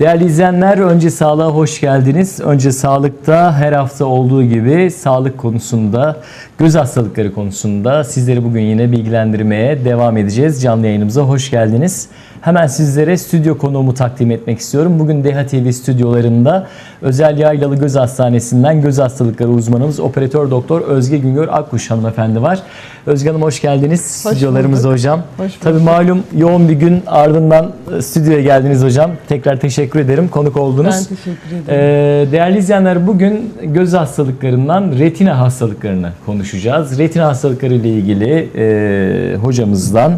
Değerli izleyenler, önce sağlığa hoş geldiniz. Önce sağlıkta her hafta olduğu gibi sağlık konusunda, göz hastalıkları konusunda sizleri bugün yine bilgilendirmeye devam edeceğiz. Canlı yayınımıza hoş geldiniz. Hemen sizlere stüdyo konuğumu takdim etmek istiyorum. Bugün DH TV stüdyolarında Özel Yaylalı Göz Hastanesi'nden göz hastalıkları uzmanımız operatör doktor Özge Güngör Akkuş hanımefendi var. Özge Hanım hoş geldiniz Hoş stüdyolarımıza bulduk. hocam. Hoş. Tabii malum yoğun bir gün ardından e, stüdyoya geldiniz hocam. Tekrar teşekkür ederim konuk oldunuz. Ben teşekkür ederim. Ee, değerli izleyenler bugün göz hastalıklarından retina hastalıklarını konuşacağız. Retina hastalıkları ile ilgili e, hocamızdan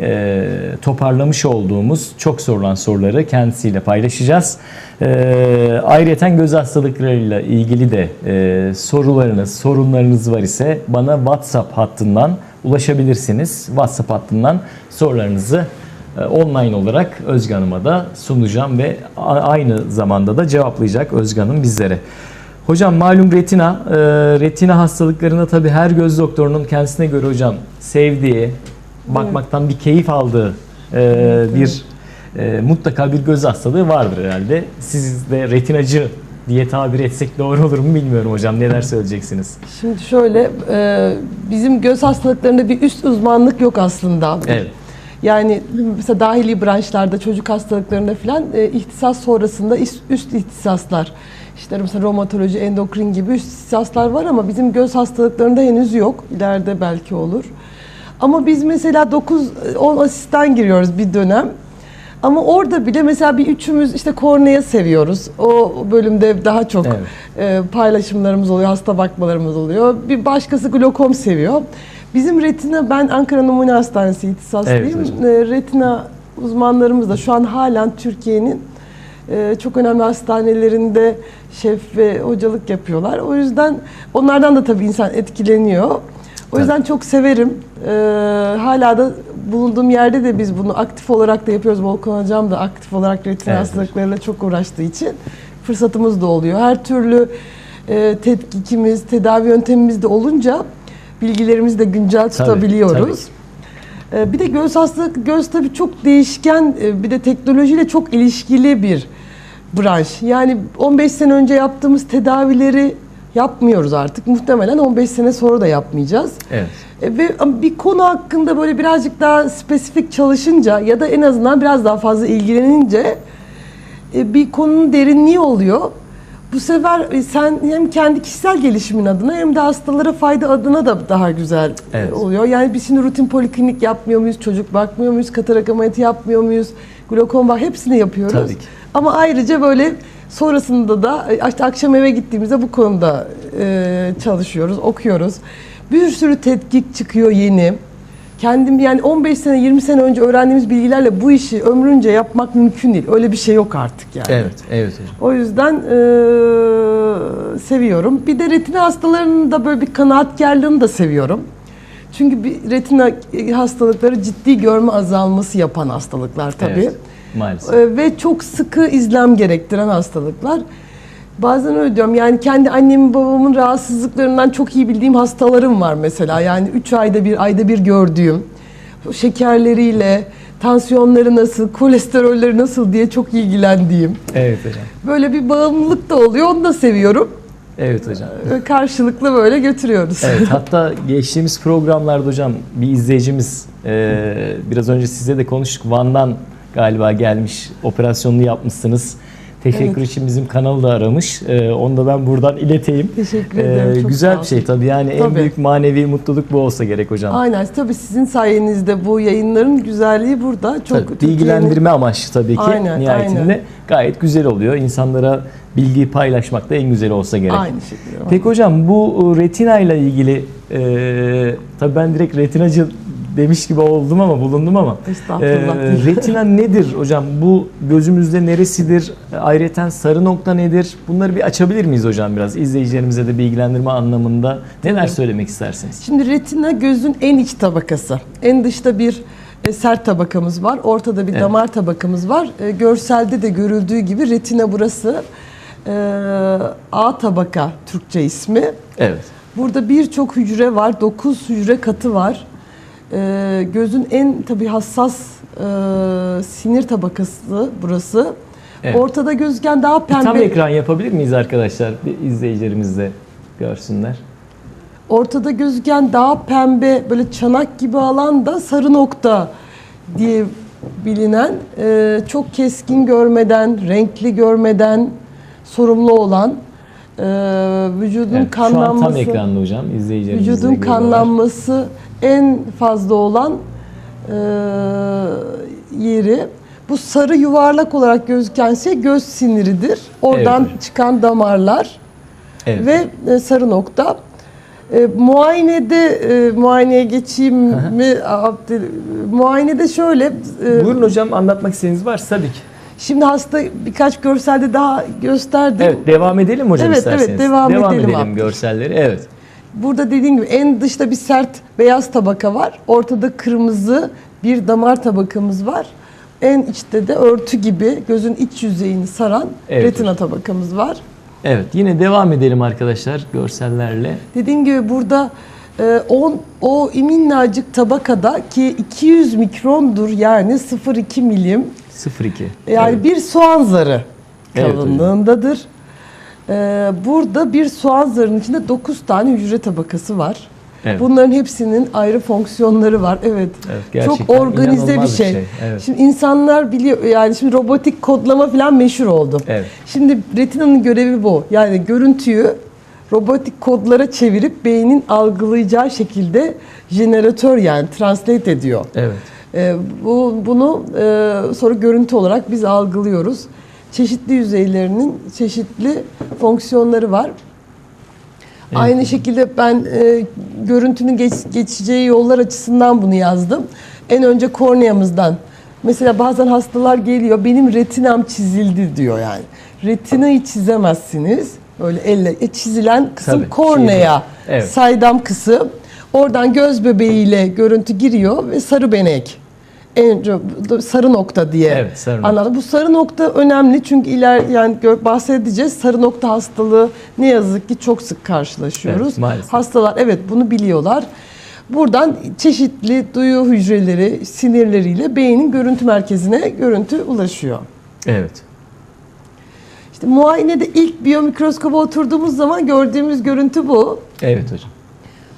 e, toparlamış olduğumuz çok sorulan soruları kendisiyle paylaşacağız. E, ayrıca göz hastalıklarıyla ilgili de e, sorularınız, sorunlarınız var ise bana WhatsApp hattından ulaşabilirsiniz. WhatsApp hattından sorularınızı e, online olarak Özge Hanım'a da sunacağım ve aynı zamanda da cevaplayacak Özge Hanım bizlere. Hocam malum retina, e, retina hastalıklarında tabii her göz doktorunun kendisine göre hocam sevdiği, bakmaktan bir keyif aldığı e, bir e, mutlaka bir göz hastalığı vardır herhalde. Siz de retinacı diye tabir etsek doğru olur mu bilmiyorum hocam. Neler söyleyeceksiniz? Şimdi şöyle, e, bizim göz hastalıklarında bir üst uzmanlık yok aslında. Evet. Yani mesela dahili branşlarda, çocuk hastalıklarında falan e, ihtisas sonrasında üst ihtisaslar. İşte mesela romatoloji, endokrin gibi üst ihtisaslar var ama bizim göz hastalıklarında henüz yok. İleride belki olur. Ama biz mesela 9-10 asistan giriyoruz bir dönem. Ama orada bile mesela bir üçümüz işte kornea seviyoruz. O bölümde daha çok Evet. e, paylaşımlarımız oluyor, hasta bakmalarımız oluyor. Bir başkası glokom seviyor. Bizim retina, ben Ankara Numune Hastanesi ihtisaslıyım. Evet. E, retina uzmanlarımız da şu an halen Türkiye'nin e, çok önemli hastanelerinde şef ve hocalık yapıyorlar. O yüzden onlardan da tabii insan etkileniyor. O yüzden çok severim. E, hala da bulunduğum yerde de biz bunu aktif olarak da yapıyoruz. Volkan Hocam da aktif olarak retina Evet. hastalıklarıyla çok uğraştığı için fırsatımız da oluyor. Her türlü e, tetkikimiz, tedavi yöntemimiz de olunca bilgilerimizi de güncel tutabiliyoruz. E, bir de göz hastalık, göz tabii çok değişken, e, bir de teknolojiyle çok ilişkili bir branş. Yani 15 sene önce yaptığımız tedavileri yapmıyoruz artık. Muhtemelen 15 sene sonra da yapmayacağız. Evet. E, Ve bir konu hakkında böyle birazcık daha spesifik çalışınca ya da en azından biraz daha fazla ilgilenince e, bir konunun derinliği oluyor. Bu sefer e, sen hem kendi kişisel gelişimin adına hem de hastalara fayda adına da daha güzel Evet. oluyor. Yani biz şimdi rutin poliklinik yapmıyor muyuz, çocuk bakmıyor muyuz, katarak ameliyatı yapmıyor muyuz, glokom bak hepsini yapıyoruz. Tabii ki. Ama ayrıca böyle sonrasında da e, işte akşam eve gittiğimizde bu konuda e, çalışıyoruz, okuyoruz. Bir sürü tetkik çıkıyor yeni. Kendim yani 15 sene 20 sene önce öğrendiğimiz bilgilerle bu işi ömrünce yapmak mümkün değil. Öyle bir şey yok artık yani. Evet, evet hocam. O yüzden e, seviyorum. Bir de retina hastalarının da böyle bir kanaatkarlığını da seviyorum. Çünkü bir retina hastalıkları ciddi görme azalması yapan hastalıklar tabii. Evet, maalesef. Ee, ve çok sıkı izlem gerektiren hastalıklar. Bazen öyle diyorum yani kendi annemin babamın rahatsızlıklarından çok iyi bildiğim hastalarım var mesela. Yani 3 ayda bir, ayda bir gördüğüm şekerleriyle, tansiyonları nasıl, kolesterolleri nasıl diye çok ilgilendiğim. Evet hocam. Böyle bir bağımlılık da oluyor, onu da seviyorum. Evet hocam. Ve Karşılıklı böyle götürüyoruz. Evet hatta geçtiğimiz programlarda hocam bir izleyicimiz e, biraz önce size de konuştuk Van'dan galiba gelmiş operasyonunu yapmışsınız. Teşekkür Evet. için bizim kanalı da aramış. E, onu da ben buradan ileteyim. Teşekkür E, ederim. Çok güzel bir şey tabii yani en Tabii. büyük manevi mutluluk bu olsa gerek hocam. Aynen. Tabii sizin sayenizde bu yayınların güzelliği burada. Çok Tabii, bilgilendirme amaçlı tabii ki Aynen, nihayetinde aynen. gayet güzel oluyor. İnsanlara bilgiyi paylaşmak da en güzel olsa gerek. Aynı şekilde. Peki hocam bu retina ile ilgili e, tabii ben direkt retinacı demiş gibi oldum ama bulundum ama Estağfurullah. e, retina nedir hocam? Bu gözümüzde neresidir? Ayrıca sarı nokta nedir? Bunları bir açabilir miyiz hocam biraz? İzleyicilerimize de bilgilendirme anlamında neler söylemek istersiniz? Şimdi retina gözün en iç tabakası. En dışta bir e, sert tabakamız var. Ortada bir Evet. damar tabakamız var. E, görselde de görüldüğü gibi retina burası. E, A tabaka Türkçe ismi. Evet. Burada birçok hücre var. 9 hücre katı var. E, gözün en tabi hassas e, sinir tabakası burası. Evet. Ortada gözüken daha Bir pembe. tam ekran yapabilir miyiz arkadaşlar? Bir izleyicilerimiz de görsünler. Ortada gözüken daha pembe böyle çanak gibi alan da sarı nokta diye bilinen e, çok keskin görmeden, renkli görmeden sorumlu olan e, vücudun Evet, şu an tam kanlanması ekranda hocam. İzleyicilerimiz de vücudun kanlanması en fazla olan e, yeri bu sarı yuvarlak olarak gözüken şey göz siniridir. Oradan Evet. çıkan damarlar Evet. ve e, sarı nokta. E, muayenede e, muayeneye geçeyim mi? Abdül, muayenede şöyle e, Buyurun hocam anlatmak istediğiniz varsa tabii ki. şimdi hasta birkaç görselde daha gösterdim. Evet devam edelim hocam Evet, isterseniz. evet, devam edelim abi. görselleri. Evet. Burada dediğim gibi en dışta bir sert beyaz tabaka var. Ortada kırmızı bir damar tabakamız var. En içte de örtü gibi gözün iç yüzeyini saran Evet retina tabakamız var. Evet yine devam edelim arkadaşlar görsellerle. Dediğim gibi burada e, on, o minnacık tabakada ki 200 mikrondur yani 0,2 milim 02. yani Evet. bir soğan zarı Evet kalınlığındadır. E, burada bir soğan zarının içinde 9 tane hücre tabakası var. Evet. Bunların hepsinin ayrı fonksiyonları var. Evet. Evet, Çok organize bir inanılmaz bir şey. şey, evet. Şimdi insanlar biliyor yani şimdi robotik kodlama falan meşhur oldu. Evet. Şimdi retinanın görevi bu. Yani görüntüyü robotik kodlara çevirip beynin algılayacağı şekilde jeneratör yani translate ediyor. Evet. Ee, bu bunu e, sonra görüntü olarak biz algılıyoruz. Çeşitli yüzeylerinin çeşitli fonksiyonları var. Aynı şekilde ben e, görüntünün geç, geçeceği yollar açısından bunu yazdım. En önce korneamızdan. Mesela bazen hastalar geliyor, benim retinam çizildi diyor yani. Retinayı çizemezsiniz. Öyle elle e, çizilen kısım Tabii, kornea, şey. Evet. saydam kısım. Oradan göz bebeğiyle görüntü giriyor ve sarı benek. En sarı nokta diye Evet, sarı nokta. anladım. Bu sarı nokta önemli çünkü iler yani bahsedeceğiz. Sarı nokta hastalığı ne yazık ki çok sık karşılaşıyoruz. Evet, maalesef. Hastalar evet bunu biliyorlar. Buradan çeşitli duyu hücreleri, sinirleriyle beynin görüntü merkezine görüntü ulaşıyor. Evet. İşte muayenede ilk biyomikroskoba oturduğumuz zaman gördüğümüz görüntü bu. Evet hocam.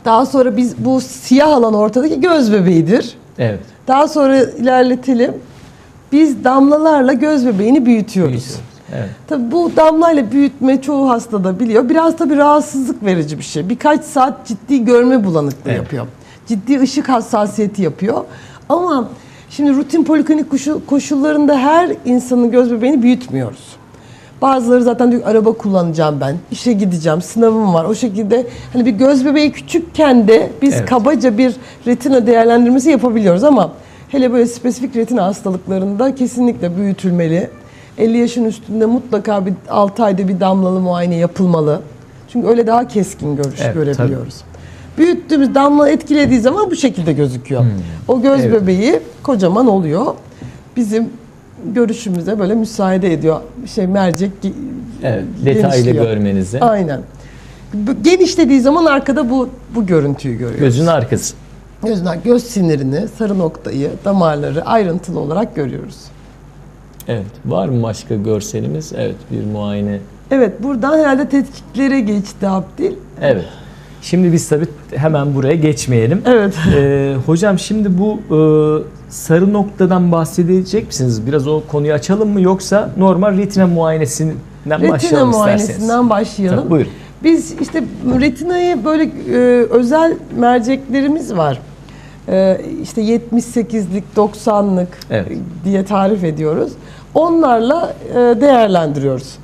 Daha sonra biz bu siyah alan ortadaki göz bebeğidir. Evet. Daha sonra ilerletelim. Biz damlalarla göz bebeğini büyütüyoruz. Büyütüyoruz. Evet. Tabii bu damlayla büyütme çoğu hastada biliyor. Biraz tabii rahatsızlık verici bir şey. Birkaç saat ciddi görme bulanıklığı Evet. yapıyor. Ciddi ışık hassasiyeti yapıyor. Ama şimdi rutin poliklinik koşu- koşullarında her insanın göz bebeğini büyütmüyoruz. Bazıları zaten diyor araba kullanacağım ben, işe gideceğim, sınavım var. O şekilde hani bir göz bebeği küçükken de biz Evet. kabaca bir retina değerlendirmesi yapabiliyoruz ama hele böyle spesifik retina hastalıklarında kesinlikle büyütülmeli. 50 yaşın üstünde mutlaka bir 6 ayda bir damlalı muayene yapılmalı. Çünkü öyle daha keskin görüş Evet, görebiliyoruz. Büyüttüğümüz damla etkilediği zaman bu şekilde gözüküyor. O göz Hmm. Evet. bebeği kocaman oluyor. Bizim görüşümüze böyle müsaade ediyor. Şey mercek Evet. Detaylı görmenize. Aynen. Genişlediği zaman arkada bu bu görüntüyü görüyoruz. Gözün arkası. Gözünden göz sinirini, sarı noktayı, damarları ayrıntılı olarak görüyoruz. Evet. Var mı başka görselimiz? Evet. Bir muayene. Evet, buradan herhalde tetkiklere geçti Abdil. Evet. Şimdi biz tabii hemen buraya geçmeyelim. Evet. Ee, hocam şimdi bu e, sarı noktadan bahsedecek misiniz? Biraz o konuyu açalım mı yoksa normal retina muayenesinden Retina başlayalım muayenesinden isterseniz. başlayalım. Tabii, buyurun. Biz işte retinayı böyle e, özel merceklerimiz var. E, işte 78'lik, 90'lık Evet. diye tarif ediyoruz. Onlarla e, değerlendiriyoruz.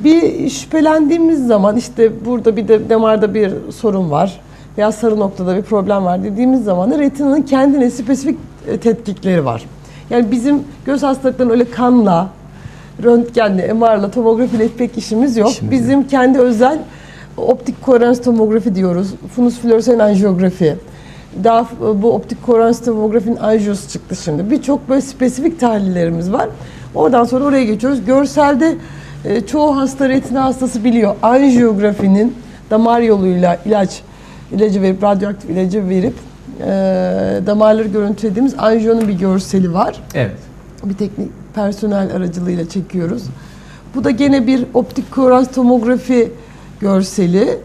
Bir şüphelendiğimiz zaman işte burada bir de damarda bir sorun var veya sarı noktada bir problem var dediğimiz zaman da retinanın kendine spesifik e, tetkikleri var. Yani bizim göz hastalıklarının öyle kanla, röntgenle, MR'la, tomografiyle pek işimiz yok. İşimiz Bizim kendi özel optik koherans tomografi diyoruz. Funus floresan anjiyografi. Daha bu optik koherans tomografinin anjiyosu çıktı şimdi. Birçok böyle spesifik tahlillerimiz var. Oradan sonra oraya geçiyoruz. Görselde e, çoğu hasta retina hastası biliyor. Anjiyografinin damar yoluyla ilaç ilacı verip radyoaktif ilacı verip e, damarları görüntülediğimiz anjiyonun bir görseli var. Evet. bir teknik personel aracılığıyla çekiyoruz. Bu da gene bir optik koherans tomografi görseli.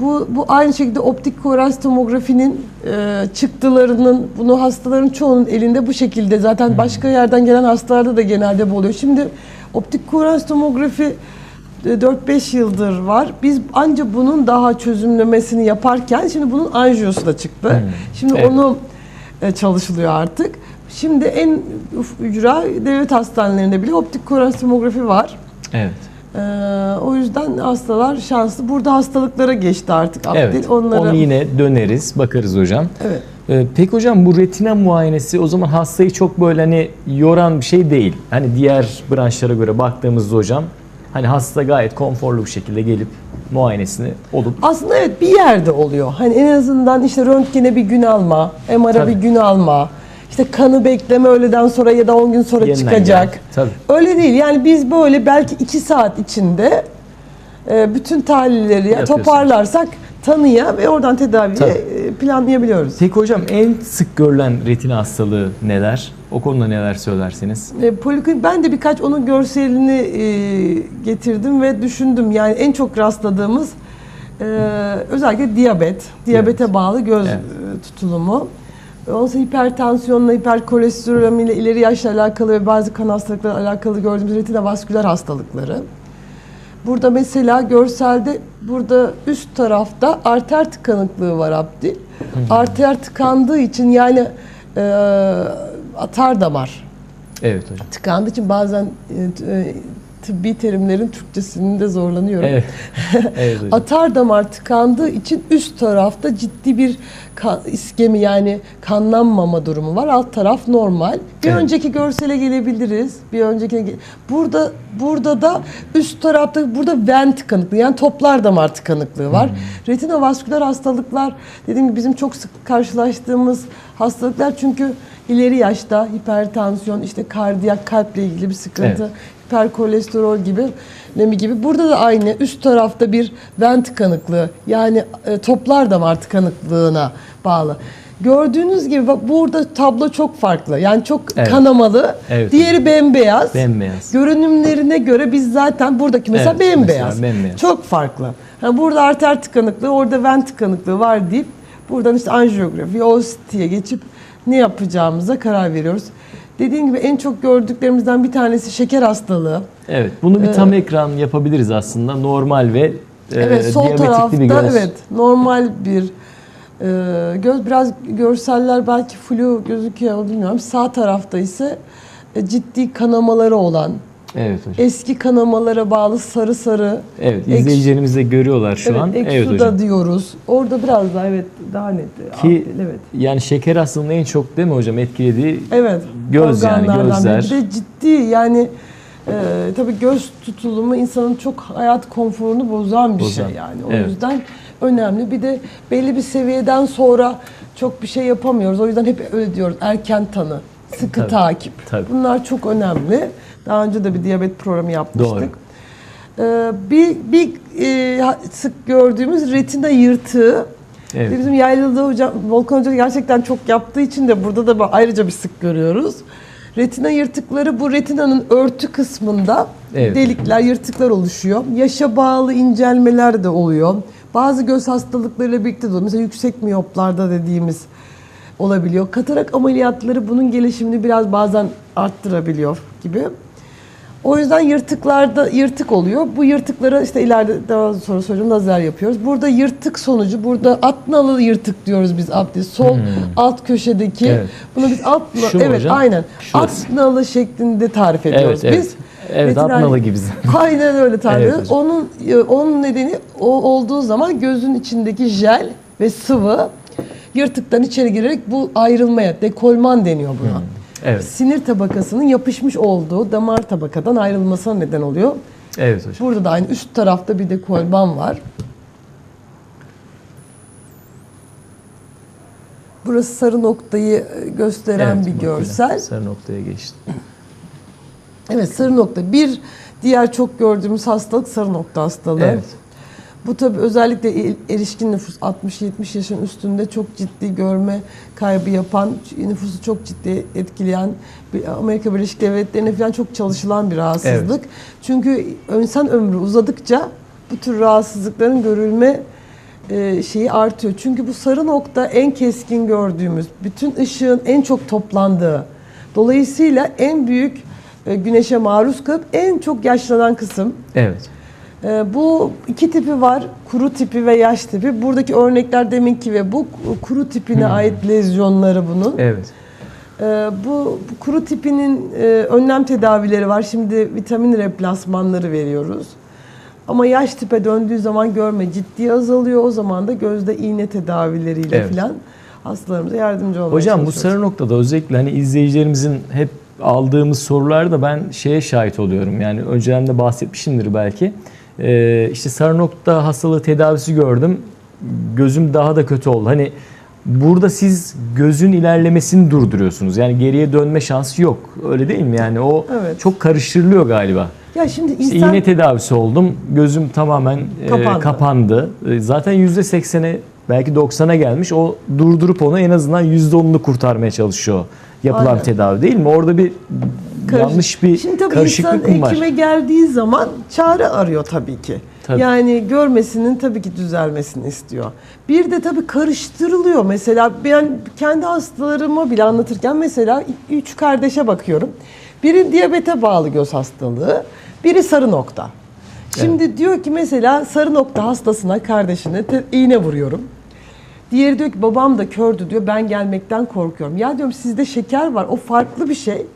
Bu, bu aynı şekilde optik koherans tomografinin e, çıktılarının, bunu hastaların çoğunun elinde bu şekilde. Zaten başka yerden gelen hastalarda da genelde bu oluyor. Şimdi optik koherans tomografi 4-5 yıldır var. Biz anca bunun daha çözümlemesini yaparken şimdi bunun anjiyosu da çıktı. Şimdi Evet. onu e, çalışılıyor artık. Şimdi en ücra devlet hastanelerinde bile optik koherans tomografi var. Evet. Ee, o yüzden hastalar şanslı. Burada hastalıklara geçti artık Abdil. Evet. Onlara... Onu yine döneriz, bakarız hocam. Evet. Ee, peki hocam bu retina muayenesi o zaman hastayı çok böyle hani yoran bir şey değil. Hani diğer branşlara göre baktığımızda hocam hani hasta gayet konforlu bir şekilde gelip muayenesini olup Aslında evet bir yerde oluyor. Hani en azından işte röntgene bir gün alma, MR'a Tabii. bir gün alma. İşte kanı bekleme öğleden sonra ya da 10 gün sonra Yeniden çıkacak. gel. Tabii. Öyle değil. Yani biz böyle belki 2 saat içinde e, bütün tahlilleri Yapıyorsunuz. toparlarsak tanıya ve oradan tedaviye Tabii. e, planlayabiliyoruz. Peki hocam en sık görülen retina hastalığı neler? O konuda neler söylersiniz? E, poliklinik ben de birkaç onun görselini e, getirdim ve düşündüm. Yani en çok rastladığımız e, özellikle diyabet, diyabete Diyabet. bağlı göz Evet. tutulumu. Ondan sonra hipertansiyonla, hiperkolesterolemiyle, ileri yaşla alakalı ve bazı kan hastalıklarıyla alakalı gördüğümüz retina vasküler hastalıkları. Burada mesela görselde burada üst tarafta arter tıkanıklığı var Abdi. Arter tıkandığı için yani e, atar damar Evet hocam. tıkandığı için bazen e, e, tıbbi terimlerin Türkçesinde zorlanıyorum. Evet. evet hocam. Atar damar tıkandığı için üst tarafta ciddi bir kan, iskemi yani kanlanmama durumu var. Alt taraf normal. Bir Evet. önceki görsele gelebiliriz. Bir önceki burada burada da üst tarafta burada ven tıkanıklığı yani toplar damar tıkanıklığı var. Retina vasküler hastalıklar dediğim gibi bizim çok sık karşılaştığımız hastalıklar çünkü ileri yaşta hipertansiyon işte kardiyak kalple ilgili bir sıkıntı Evet. hiperkolesterol gibi, nemi gibi. Burada da aynı üst tarafta bir ven tıkanıklığı yani e, toplar damar tıkanıklığına bağlı. Gördüğünüz gibi bak burada tablo çok farklı. Yani çok Evet. kanamalı. Evet. Diğeri bembeyaz. Bembeyaz. Görünümlerine göre biz zaten buradaki mesela Evet, bembeyaz. mesela bembeyaz. Çok farklı. Ha, burada arter tıkanıklığı, orada ven tıkanıklığı var deyip buradan işte anjiyografi, OCT'ye geçip ne yapacağımıza karar veriyoruz. Dediğim gibi en çok gördüklerimizden bir tanesi şeker hastalığı. Evet. Bunu bir tam ekran yapabiliriz aslında. Normal ve e, Evet sol tarafta bir göz. evet normal bir e, göz biraz görseller belki flu gözüküyor bilmiyorum. Sağ tarafta ise e, ciddi kanamaları olan Evet hocam. eski kanamalara bağlı sarı sarı Evet, izleyicilerimiz de görüyorlar şu evet, an. Evet eksuda hocam. diyoruz. Orada biraz daha evet daha net. Ki evet. yani şeker hastalığının en çok değil mi hocam etkilediği Evet. Göz yani, gözler. Bir de ciddi yani e, tabii göz tutulumu insanın çok hayat konforunu bozan bir Bozan. şey yani. O Evet. yüzden önemli. Bir de belli bir seviyeden sonra çok bir şey yapamıyoruz. O yüzden hep öyle diyoruz. Erken tanı, sıkı Tabii, takip. tabii. Bunlar çok önemli. Daha önce de bir diyabet programı yapmıştık. Doğru. E, bir bir e, sık gördüğümüz retina yırtığı. Evet. Ve Bizim yaylıda hocam, Volkan Hoca gerçekten çok yaptığı için de burada da ayrıca bir sık görüyoruz. Retina yırtıkları bu retinanın örtü kısmında Evet. delikler, yırtıklar oluşuyor. Yaşa bağlı incelmeler de oluyor. Bazı göz hastalıklarıyla birlikte de oluyor. Mesela yüksek miyoplarda dediğimiz olabiliyor. Katarak ameliyatları bunun gelişimini biraz bazen arttırabiliyor gibi. O yüzden yırtıklarda yırtık oluyor. Bu yırtıklara işte ileride daha sonra söyleyeceğim lazer yapıyoruz. Burada yırtık sonucu burada at nalı yırtık diyoruz biz abdi. Sol alt köşedeki Hmm. Evet. bunu biz alt na- Şu evet hocam? aynen. Şurası. At nalı şeklinde tarif ediyoruz Evet, evet. biz. Evet, at Veteriner- gibi. Aynen öyle tarif Evet hocam. Onun e, onun nedeni o olduğu zaman gözün içindeki jel ve sıvı yırtıktan içeri girerek bu ayrılmaya dekolman deniyor buna. Evet. Sinir tabakasının yapışmış olduğu damar tabakadan ayrılmasına neden oluyor. Evet hocam. Burada da aynı üst tarafta bir dekolman var. Burası sarı noktayı e, gösteren Evet, bir görsel. Sarı noktaya geçti. Evet sarı nokta. Bir diğer çok gördüğümüz hastalık sarı nokta hastalığı. Evet. Bu tabii özellikle el- erişkin nüfus 60-70 yaşın üstünde çok ciddi görme kaybı yapan, nüfusu çok ciddi etkileyen Amerika Birleşik Devletleri'ne falan çok çalışılan bir rahatsızlık. Çünkü insan ömrü uzadıkça bu tür rahatsızlıkların görülme e, şeyi artıyor. Çünkü bu sarı nokta en keskin gördüğümüz, bütün ışığın en çok toplandığı. Dolayısıyla en büyük e, güneşe maruz kalıp en çok yaşlanan kısım. Evet. Ee, Bu iki tipi var. Kuru tipi ve yaş tipi. Buradaki örnekler deminki ve bu kuru tipine ait lezyonları bunun. Evet. Ee, Bu, kuru tipinin e, önlem tedavileri var. Şimdi vitamin replasmanları veriyoruz. Ama yaş tipe döndüğü zaman görme ciddi azalıyor. O zaman da gözde iğne tedavileriyle Evet. falan hastalarımıza yardımcı olmaya Hocam bu sarı noktada özellikle hani izleyicilerimizin hep aldığımız sorularda ben şeye şahit oluyorum. Yani önceden de bahsetmişimdir belki. Ee, işte sarı nokta hastalığı tedavisi gördüm. Gözüm daha da kötü oldu. Hani burada siz gözün ilerlemesini durduruyorsunuz. Yani geriye dönme şansı yok. Öyle değil mi? Yani o Evet. çok karıştırılıyor galiba. Ya şimdi İşte insan iğne tedavisi oldum. Gözüm tamamen e, Kapandı. kapandı. E, zaten %80'e belki 90'a gelmiş. O durdurup onu en azından %10'unu kurtarmaya çalışıyor yapılan Aynen. tedavi değil mi? Orada bir Karış- yanlış bir Şimdi tabii karışıklık insan var? hekime geldiği zaman çare arıyor tabii ki. Tabii. Yani görmesinin tabii ki düzelmesini istiyor. Bir de tabii karıştırılıyor. Mesela ben kendi hastalarıma bile anlatırken mesela üç kardeşe bakıyorum. Biri diyabete bağlı göz hastalığı, biri sarı nokta. Şimdi diyor ki mesela sarı nokta hastasına, kardeşine iğne vuruyorum. Diğeri diyor ki babam da kördü diyor ben gelmekten korkuyorum. Ya diyorum sizde şeker var o farklı bir şey.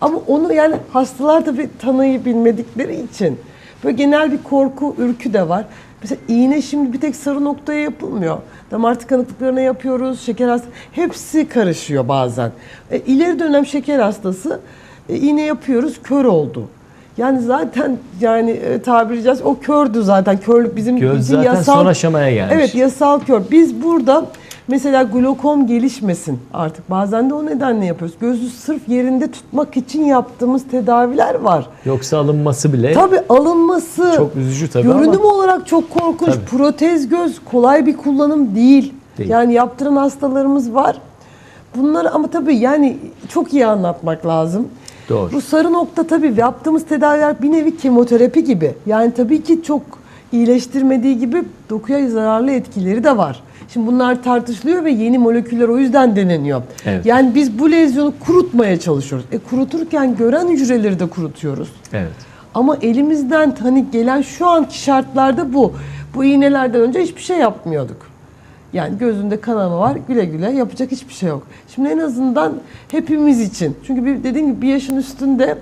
Ama onu yani hastalar da bir tanıyı bilmedikleri için böyle genel bir korku, ürkü de var. Mesela iğne şimdi bir tek sarı noktaya yapılmıyor. Damar tıkanıklıklarına yapıyoruz, şeker hastası. Hepsi karışıyor bazen. E, ileri dönem şeker hastası e, iğne yapıyoruz, kör oldu. Yani zaten yani e, tabiri caizse o kördü zaten. Körlük bizim Göz bizim zaten son aşamaya gelmiş. Evet yasal kör. Biz burada mesela glokom gelişmesin artık. Bazen de o nedenle yapıyoruz. Gözü sırf yerinde tutmak için yaptığımız tedaviler var. Yoksa alınması bile Tabii alınması çok üzücü tabii görünüm ama olarak çok korkunç. Tabii. Protez göz kolay bir kullanım değil. Değil. Yani yaptıran hastalarımız var. Bunları ama tabii yani çok iyi anlatmak lazım. Doğru. Bu sarı nokta tabii yaptığımız tedaviler bir nevi kemoterapi gibi. Yani tabii ki çok iyileştirmediği gibi dokuya zararlı etkileri de var. Şimdi bunlar tartışılıyor ve yeni moleküller o yüzden deneniyor. Evet. Yani biz bu lezyonu kurutmaya çalışıyoruz. E kuruturken gören hücreleri de kurutuyoruz. evet. Ama elimizden hani gelen şu anki şartlarda bu. Bu iğnelerden önce hiçbir şey yapmıyorduk. Yani gözünde kanama var güle güle yapacak hiçbir şey yok. Şimdi en azından hepimiz için. Çünkü bir, dediğim gibi bir yaşın üstünde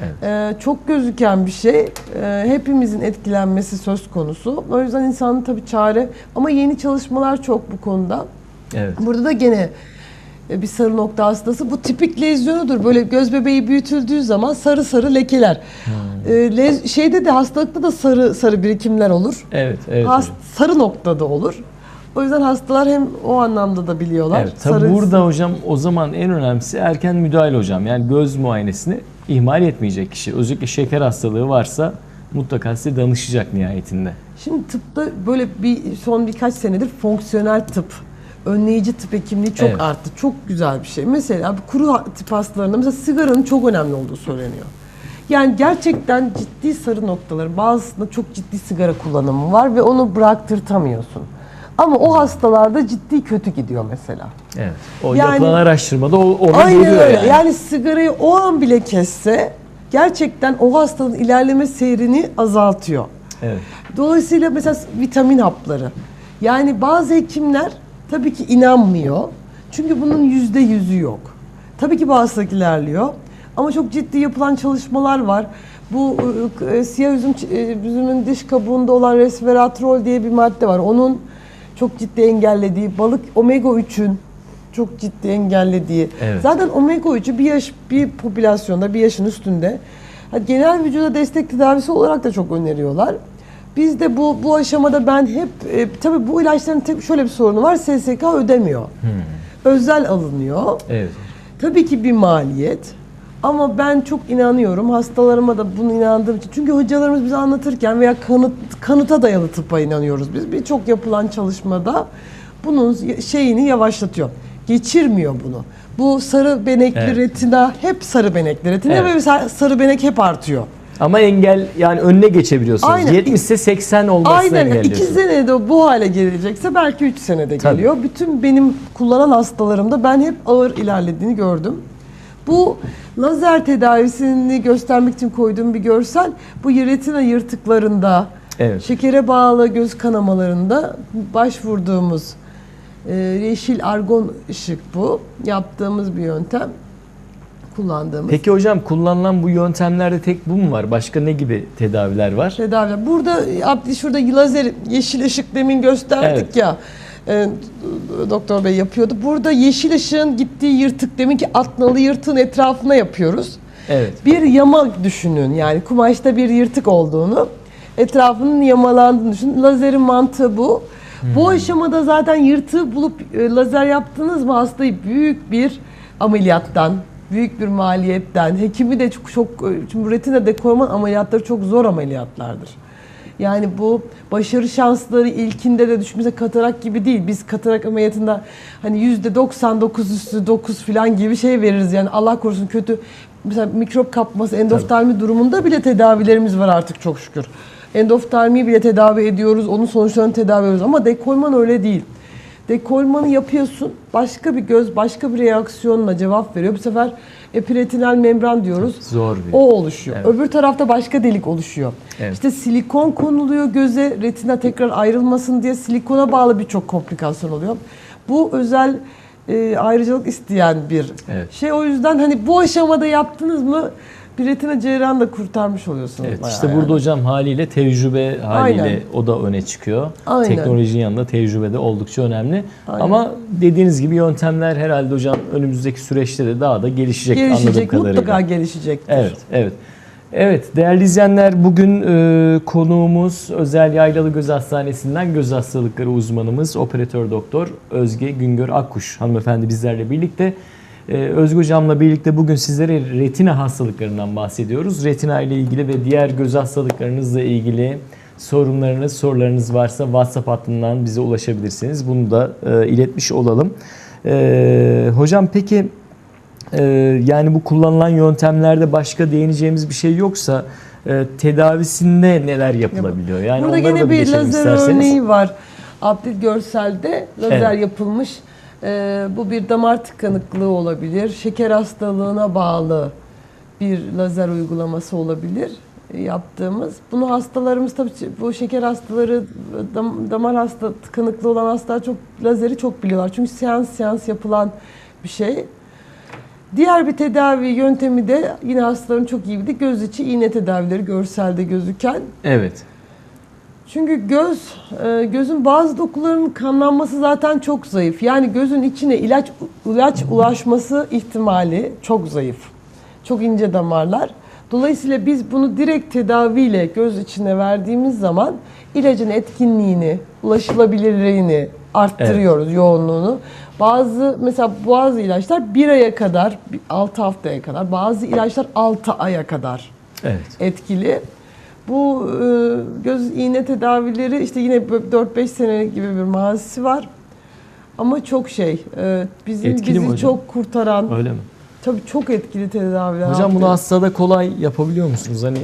Evet. e, çok gözüken bir şey. E, hepimizin etkilenmesi söz konusu. O yüzden insanın tabii çare ama yeni çalışmalar çok bu konuda. Evet. Burada da gene e, bir sarı nokta hastası. Bu tipik lezyonudur. Böyle göz bebeği büyütüldüğü zaman sarı sarı lekeler. E, lez- şeyde de hastalıkta da sarı sarı birikimler olur. Evet, evet. Has- hocam. sarı noktada olur. O yüzden hastalar hem o anlamda da biliyorlar. Evet, tabii Sarı- burada hocam o zaman en önemlisi erken müdahale hocam. Yani göz muayenesini ihmal etmeyecek kişi. Özellikle şeker hastalığı varsa mutlaka size danışacak nihayetinde. Şimdi tıpta böyle bir son birkaç senedir fonksiyonel tıp, önleyici tıp hekimliği çok Evet. arttı. Çok güzel bir şey. Mesela kuru tip hastalarında mesela sigaranın çok önemli olduğu söyleniyor. Yani gerçekten ciddi sarı noktaları bazısında çok ciddi sigara kullanımı var ve onu bıraktırtamıyorsun. Ama o hastalarda ciddi kötü gidiyor mesela. Evet. O Yani- yapılan araştırmada o onu Aynen öyle. yani. Yani. sigarayı o an bile kesse gerçekten o hastanın ilerleme seyrini azaltıyor. Evet. Dolayısıyla mesela vitamin hapları. Yani bazı hekimler tabii ki inanmıyor. Çünkü bunun yüzde yüzü yok. Tabii ki bu hastalık ilerliyor. Ama çok ciddi yapılan çalışmalar var. Bu e, siyah üzüm, e, üzümün dış kabuğunda olan resveratrol diye bir madde var. Onun çok ciddi engellediği, balık omega 3'ün çok ciddi engellediği. Evet. Zaten omega 3'ü bir yaş bir popülasyonda bir yaşın üstünde genel vücuda destek tedavisi olarak da çok öneriyorlar. Biz de bu bu aşamada ben hep e, tabii bu ilaçların tek şöyle bir sorunu var. SSK ödemiyor. Özel alınıyor. Evet. Tabii ki bir maliyet. Ama ben çok inanıyorum. Hastalarıma da bunu inandığım için. Çünkü hocalarımız bize anlatırken veya kanıt, kanıta dayalı tıbba inanıyoruz biz. Birçok yapılan çalışmada bunun şeyini yavaşlatıyor. Geçirmiyor bunu. Bu sarı benekli Evet. retina hep sarı benekli retina Evet. ve sarı benek hep artıyor. Ama engel yani önüne geçebiliyorsunuz. Aynen. 70 ise 80 olmasını Aynen. Engelliyorsunuz. senede bu hale gelecekse belki üç senede Tabii. geliyor. Bütün benim kullanan hastalarımda ben hep ağır ilerlediğini gördüm. Bu lazer tedavisini göstermek için koyduğum bir görsel. Bu retina yırtıklarında, Evet. şekere bağlı göz kanamalarında başvurduğumuz e, yeşil argon ışık bu. Yaptığımız bir yöntem. Kullandığımız. Peki hocam kullanılan bu yöntemlerde tek bu mu var? Başka ne gibi tedaviler var? tedaviler. Burada Abdi şurada lazer yeşil ışık demin gösterdik Evet. ya. E, doktor bey yapıyordu. Burada yeşil ışığın gittiği yırtık demin ki atnalı yırtığın etrafına yapıyoruz. Evet. Bir yama düşünün. Yani kumaşta bir yırtık olduğunu, etrafının yamalandığını düşünün. Lazerin mantığı bu. Bu aşamada zaten yırtığı bulup e, lazer yaptınız mı hastayı büyük bir ameliyattan, büyük bir maliyetten, hekimi de çok, çok çünkü retina dekorman ameliyatları çok zor ameliyatlardır. Yani bu başarı şansları ilkinde de düşmese katarak gibi değil. Biz katarak ameliyatında hani yüzde 99 üstü 9 falan gibi şey veririz. Yani Allah korusun kötü mesela mikrop kapması endoftalmi durumunda bile tedavilerimiz var artık çok şükür. Endoftalmiyi bile tedavi ediyoruz. Onun sonuçlarını tedavi ediyoruz. Ama dekolman öyle değil. Dekolmanı yapıyorsun. Başka bir göz başka bir reaksiyonla cevap veriyor. Bu sefer epiretinal membran diyoruz. Zor bir. O oluşuyor. Evet. Öbür tarafta başka delik oluşuyor. Evet. İşte silikon konuluyor göze, retina tekrar ayrılmasın diye silikona bağlı birçok komplikasyon oluyor. Bu özel e, ayrıcalık isteyen bir Evet. şey. O yüzden hani bu aşamada yaptınız mı bir retina cerrahını da kurtarmış oluyorsunuz. Evet işte yani. burada hocam haliyle tecrübe haliyle Aynen. o da öne çıkıyor. Aynen. Teknolojinin yanında tecrübe de oldukça önemli. Aynen. Ama dediğiniz gibi yöntemler herhalde hocam önümüzdeki süreçte de daha da gelişecek, anladığım gelişecek, kadarıyla. mutlaka gelişecektir. Evet, evet. Evet değerli izleyenler bugün e, konuğumuz Özel Yaylalı Göz Hastanesi'nden göz hastalıkları uzmanımız operatör doktor Özge Güngör Akkuş hanımefendi bizlerle birlikte. E, Özge hocamla birlikte bugün sizlere retina hastalıklarından bahsediyoruz. Retina ile ilgili ve diğer göz hastalıklarınızla ilgili sorunlarınız, sorularınız varsa WhatsApp hattından bize ulaşabilirsiniz. Bunu da e, iletmiş olalım. E, hocam peki ee, yani bu kullanılan yöntemlerde başka değineceğimiz bir şey yoksa e, tedavisinde neler yapılabiliyor? Yani Burada gene bir lazer isterseniz. örneği var. Abdil Görsel'de lazer Evet. yapılmış. Ee, bu bir damar tıkanıklığı olabilir. Şeker hastalığına bağlı bir lazer uygulaması olabilir yaptığımız. Bunu hastalarımız tabii bu şeker hastaları, dam- damar hasta tıkanıklığı olan hastalar çok lazeri çok biliyorlar. Çünkü seans seans yapılan bir şey. Diğer bir tedavi yöntemi de yine hastaların çok iyi bildiği göz içi iğne tedavileri görselde gözüken. Evet. Çünkü göz, e, gözün bazı dokularının kanlanması zaten çok zayıf. Yani gözün içine ilaç ilaç ulaşması ihtimali çok zayıf. Çok ince damarlar. Dolayısıyla biz bunu direkt tedaviyle göz içine verdiğimiz zaman ilacın etkinliğini, ulaşılabilirliğini arttırıyoruz, yoğunluğunu. Bazı mesela bazı ilaçlar bir aya kadar, 6 haftaya kadar, bazı ilaçlar 6 aya kadar Evet. etkili. Bu e, göz iğne tedavileri işte yine 4-5 sene gibi bir mazisi var. Ama çok şey, e, bizim Etkili mi bizi hocam? çok kurtaran, Öyle mi? tabii çok etkili tedaviler. Hocam bunu hastada kolay yapabiliyor musunuz? Hani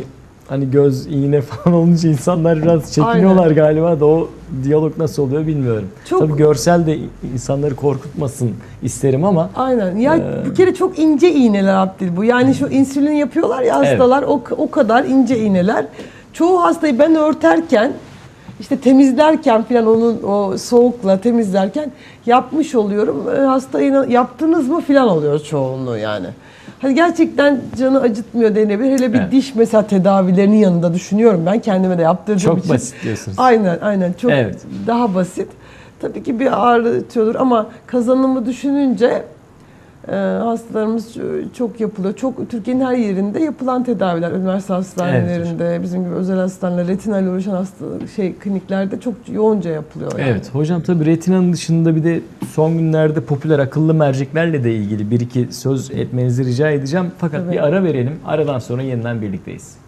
hani göz iğne falan olunca insanlar biraz çekiniyorlar Aynen. galiba da o diyalog nasıl oluyor bilmiyorum. Çok- Tabii görsel de insanları korkutmasın isterim ama Aynen. Ya Ee, bir kere çok ince iğneler Abdil bu. Yani şu insülin yapıyorlar ya hastalar o, o kadar ince iğneler. Çoğu hastayı ben örterken işte temizlerken falan onun o soğukla temizlerken yapmış oluyorum. E, Hastayı yaptınız mı falan oluyor çoğunluğu yani. Hani gerçekten canı acıtmıyor denebilir. Hele bir Evet. diş mesela tedavilerinin yanında düşünüyorum ben kendime de yaptırdığım çok için. basit diyorsunuz. Aynen aynen çok Evet. daha basit. Tabii ki bir ağrıtıyordur ama kazanımı düşününce hastalarımız çok yapılıyor. Çok Türkiye'nin her yerinde yapılan tedaviler, üniversite hastanelerinde, bizim gibi özel hastaneler, retina ile uğraşan hasta şey kliniklerde çok yoğunca yapılıyor. yani. Evet hocam tabii retinanın dışında bir de son günlerde popüler akıllı merceklerle de ilgili bir iki söz etmenizi rica edeceğim. Fakat Evet. bir ara verelim. Aradan sonra yeniden birlikteyiz.